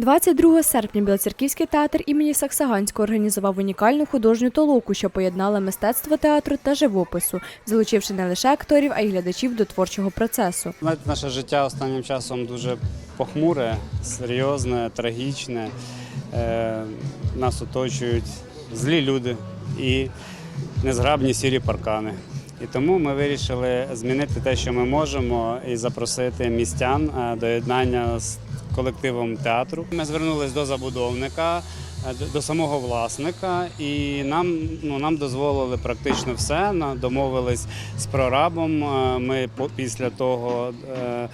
22 серпня Білоцерківський театр імені Саксаганського організував унікальну художню толоку, що поєднала мистецтво театру та живопису, залучивши не лише акторів, а й глядачів до творчого процесу. Наше життя останнім часом дуже похмуре, серйозне, трагічне. Е, нас оточують злі люди і незграбні сірі паркани. І тому ми вирішили змінити те, що ми можемо, і запросити містян е, до єднання з колективом театру. Ми звернулись до забудовника, е, до- самого власника, і нам, ну, нам дозволили практично все. Домовились з прорабом. Е, Ми після того е,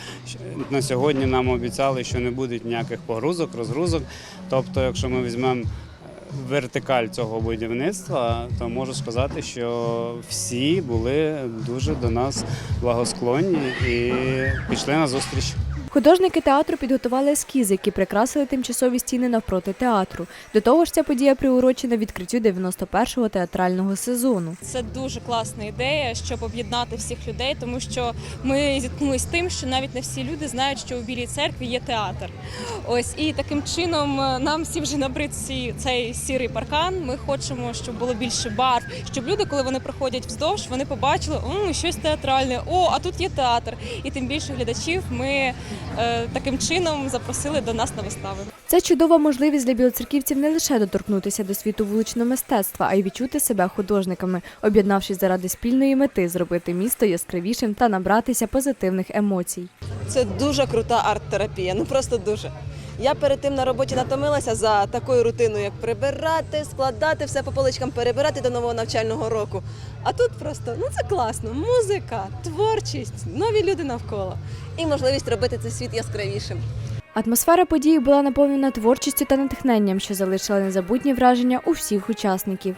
на сьогодні нам обіцяли, що не буде ніяких погрузок, розгрузок. Тобто, якщо ми візьмемо вертикаль цього будівництва, то можу сказати, що всі були дуже до нас благосклонні і пішли на зустріч. Художники театру підготували ескізи, які прикрасили тимчасові стіни навпроти театру. До того ж, ця подія приурочена відкриттю 91-го театрального сезону. Це дуже класна ідея, щоб об'єднати всіх людей, тому що ми зіткнулися з тим, що навіть не всі люди знають, що у Білій церкві є театр. Ось і таким чином е, нам всі вже набрид цей сірий паркан. Ми хочемо, щоб було більше барв, щоб люди, коли вони проходять вздовж, вони побачили «М, щось театральне. О, а тут є театр. І тим більше глядачів ми таким чином запросили до нас на вистави. Це чудова можливість для білоцерківців не лише доторкнутися до світу вуличного мистецтва, а й відчути себе художниками, об'єднавшись заради спільної мети зробити місто яскравішим та набратися позитивних емоцій. Це дуже крута арт-терапія, ну просто дуже. Я перед тим на роботі натомилася за такою рутиною, як прибирати, складати все по поличкам, перебирати до нового навчального року. А тут просто ну це класно. Музика, творчість, нові люди навколо і можливість робити цей світ яскравішим. Атмосфера події була наповнена творчістю та натхненням, що залишила незабутні враження у всіх учасників.